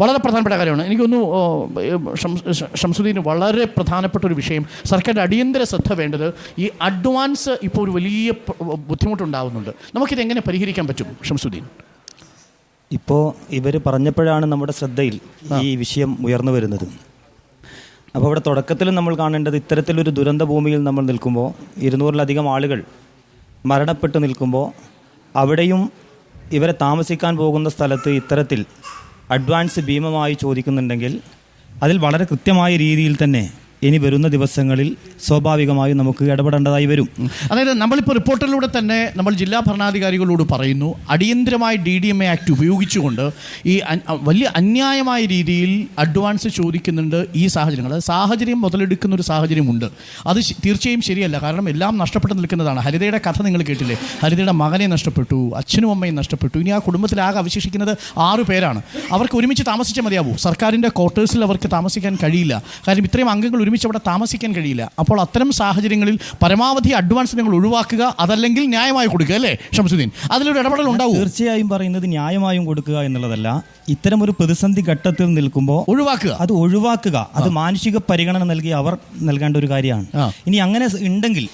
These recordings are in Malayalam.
വളരെ പ്രധാനപ്പെട്ട കാര്യമാണ്. എനിക്കൊന്ന് ഷംസുദ്ദീന് വളരെ പ്രധാനപ്പെട്ട ഒരു വിഷയം സർക്കാരിന്റെ അടിയന്തര ശ്രദ്ധ വേണ്ടത് ഈ അഡ്വാൻസ് ഇപ്പോൾ ഒരു വലിയ ബുദ്ധിമുട്ടുണ്ടാവുന്നുണ്ട്. നമുക്കിത് എങ്ങനെ പരിഹരിക്കാൻ പറ്റും ഷംസുദ്ദീൻ? ഇപ്പോൾ ഇവർ പറഞ്ഞപ്പോഴാണ് നമ്മുടെ ശ്രദ്ധയിൽ ഈ വിഷയം ഉയർന്നു വരുന്നത്. അപ്പോൾ ഇവിടെ തുടക്കത്തിൽ നമ്മൾ കാണേണ്ടത് ഇത്തരത്തിലൊരു ദുരന്ത ഭൂമിയിൽ നമ്മൾ നിൽക്കുമ്പോൾ ഇരുന്നൂറിലധികം ആളുകൾ മരണപ്പെട്ട് നിൽക്കുമ്പോൾ അവിടെയും ഇവരെ താമസിക്കാൻ പോകുന്ന സ്ഥലത്ത് ഇത്തരത്തിൽ അഡ്വാൻസ് ഭീമമായി ചോദിക്കുന്നുണ്ടെങ്കിൽ അതിൽ വളരെ കൃത്യമായ രീതിയിൽ തന്നെ ഇനി വരുന്ന ദിവസങ്ങളിൽ സ്വാഭാവികമായും നമുക്ക് ഇടപെടേണ്ടതായി വരും. അതായത് നമ്മളിപ്പോൾ റിപ്പോർട്ടിലൂടെ തന്നെ നമ്മൾ ജില്ലാ ഭരണാധികാരികളോട് പറയുന്നു അടിയന്തരമായി D D M A act ഉപയോഗിച്ചുകൊണ്ട് ഈ വലിയ അന്യായമായ രീതിയിൽ അഡ്വാൻസ് ചോദിക്കുന്നുണ്ട് ഈ സാഹചര്യങ്ങൾ. സാഹചര്യം മുതലെടുക്കുന്ന ഒരു സാഹചര്യമുണ്ട്. അത് തീർച്ചയായും ശരിയല്ല. കാരണം എല്ലാം നഷ്ടപ്പെട്ട് നിൽക്കുന്നതാണ്. ഹരിതയുടെ കഥ നിങ്ങൾ കേട്ടില്ലേ? ഹരിതയുടെ മകനെ നഷ്ടപ്പെട്ടു അച്ഛനും അമ്മയും നഷ്ടപ്പെട്ടു. ഇനി ആ കുടുംബത്തിലാകെ അവശേഷിക്കുന്നത് ആറു പേരാണ്. അവർക്ക് ഒരുമിച്ച് താമസിച്ചാൽ മതിയാവൂ. സർക്കാരിന്റെ ക്വാർട്ടേഴ്സിൽ അവർക്ക് താമസിക്കാൻ കഴിയില്ല. കാര്യം ഇത്രയും അംഗങ്ങൾ ഒരുമിച്ച് അവിടെ താമസിക്കാൻ കഴിയില്ല. അപ്പോൾ അത്തരം സാഹചര്യങ്ങളിൽ പരമാവധി അഡ്വാൻസ് നിങ്ങൾ ഒഴിവാക്കുക അതല്ലെങ്കിൽ ന്യായമായി കൊടുക്കുക അല്ലേ ഷംസുദ്ദീൻ? അതിലൊരു ഇടപെടൽ ഉണ്ടാവും. തീർച്ചയായും പറയുന്നത് ന്യായമായും കൊടുക്കുക എന്നുള്ളതല്ല. ഇത്തരം ഒരു പ്രതിസന്ധി ഘട്ടത്തിൽ നിൽക്കുമ്പോൾ ഒഴിവാക്കുക. അത് ഒഴിവാക്കുക. അത് മാനുഷിക പരിഗണന നൽകി അവർ നൽകേണ്ട ഒരു കാര്യമാണ്. ഇനി അങ്ങനെ ഉണ്ടെങ്കിൽ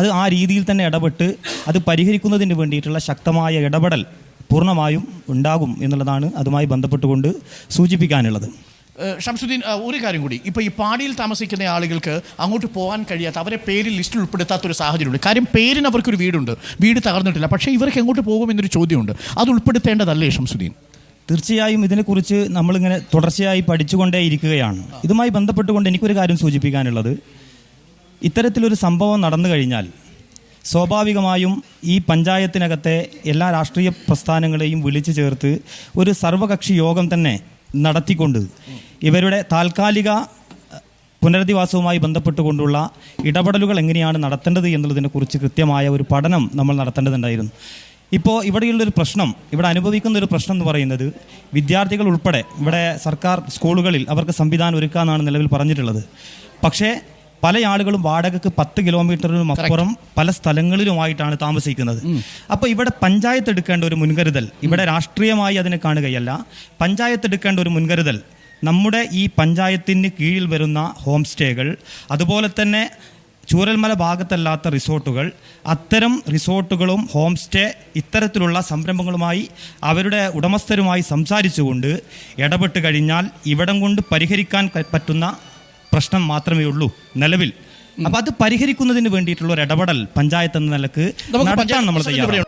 അത് ആ രീതിയിൽ തന്നെ ഇടപെട്ട് അത് പരിഹരിക്കുന്നതിന് വേണ്ടിയിട്ടുള്ള ശക്തമായ ഇടപെടൽ പൂർണമായും ഉണ്ടാകും എന്നുള്ളതാണ് അതുമായി ബന്ധപ്പെട്ടുകൊണ്ട് സൂചിപ്പിക്കാനുള്ളത്. ഷംസുദ്ദീൻ ഒരു കാര്യം കൂടി. ഇപ്പോൾ ഈ പാടിയിൽ താമസിക്കുന്ന ആളുകൾക്ക് അങ്ങോട്ട് പോകാൻ കഴിയാത്ത അവരെ പേരിൽ ലിസ്റ്റിൽ ഉൾപ്പെടുത്താത്ത ഒരു സാഹചര്യമുണ്ട്. കാര്യം പേരിന് അവർക്കൊരു വീടുണ്ട്. വീട് തകർന്നിട്ടില്ല. പക്ഷേ ഇവർക്ക് എങ്ങോട്ട് പോകും എന്നൊരു ചോദ്യമുണ്ട്. അത് ഉൾപ്പെടുത്തേണ്ടതല്ലേ ഷംസുദ്ദീൻ? തീർച്ചയായും ഇതിനെക്കുറിച്ച് നമ്മളിങ്ങനെ തുടർച്ചയായി പഠിച്ചുകൊണ്ടേ ഇരിക്കുകയാണ്. ഇതുമായി ബന്ധപ്പെട്ടുകൊണ്ട് എനിക്കൊരു കാര്യം സൂചിപ്പിക്കാനുള്ളത്. ഇത്തരത്തിലൊരു സംഭവം നടന്നു കഴിഞ്ഞാൽ സ്വാഭാവികമായും ഈ പഞ്ചായത്തിനകത്തെ എല്ലാ രാഷ്ട്രീയ പ്രസ്ഥാനങ്ങളെയും വിളിച്ചു ചേർത്ത് ഒരു സർവകക്ഷി യോഗം തന്നെ നടത്തിക്കൊണ്ട് ഇവരുടെ താൽക്കാലിക പുനരധിവാസവുമായി ബന്ധപ്പെട്ടുകൊണ്ടുള്ള ഇടപെടലുകൾ എങ്ങനെയാണ് നടത്തേണ്ടത് എന്നുള്ളതിനെക്കുറിച്ച് കൃത്യമായ ഒരു പഠനം നമ്മൾ നടത്തേണ്ടതുണ്ടായിരുന്നു. ഇപ്പോൾ ഇവിടെയുള്ളൊരു പ്രശ്നം ഇവിടെ അനുഭവിക്കുന്ന ഒരു പ്രശ്നം എന്ന് പറയുന്നത് വിദ്യാർത്ഥികൾ ഉൾപ്പെടെ ഇവിടെ സർക്കാർ സ്കൂളുകളിൽ അവർക്ക് സംവിധാനം ഒരുക്കാമെന്നാണ് നിലവിൽ പറഞ്ഞിട്ടുള്ളത്. പക്ഷേ പല ആളുകളും വാടകയ്ക്ക് പത്ത് കിലോമീറ്ററിനും അപ്പുറം പല സ്ഥലങ്ങളിലുമായിട്ടാണ് താമസിക്കുന്നത്. അപ്പോൾ ഇവിടെ പഞ്ചായത്ത് എടുക്കേണ്ട ഒരു മുൻകരുതൽ ഇവിടെ രാഷ്ട്രീയമായി അതിനെ കാണുകയല്ല. പഞ്ചായത്ത് എടുക്കേണ്ട ഒരു മുൻകരുതൽ നമ്മുടെ ഈ പഞ്ചായത്തിന് കീഴിൽ വരുന്ന ഹോം സ്റ്റേകൾ അതുപോലെ തന്നെ ചൂരൽമല ഭാഗത്തല്ലാത്ത റിസോർട്ടുകൾ അത്തരം റിസോർട്ടുകളും ഹോം സ്റ്റേ ഇത്തരത്തിലുള്ള സംരംഭങ്ങളുമായി അവരുടെ ഉടമസ്ഥരുമായി സംസാരിച്ചുകൊണ്ട് ഇടപെട്ട് കഴിഞ്ഞാൽ ഇവിടം കൊണ്ട് പരിഹരിക്കാൻ പറ്റുന്ന പ്രശ്നം മാത്രമേ ഉള്ളൂ നിലവിൽ. അപ്പൊ അത് പരിഹരിക്കുന്നതിന് വേണ്ടിയിട്ടുള്ള ഒരു ഇടപെടൽ പഞ്ചായത്ത് എന്ന നിലയ്ക്ക് നടത്താൻ നമ്മൾ തയ്യാറാണ്.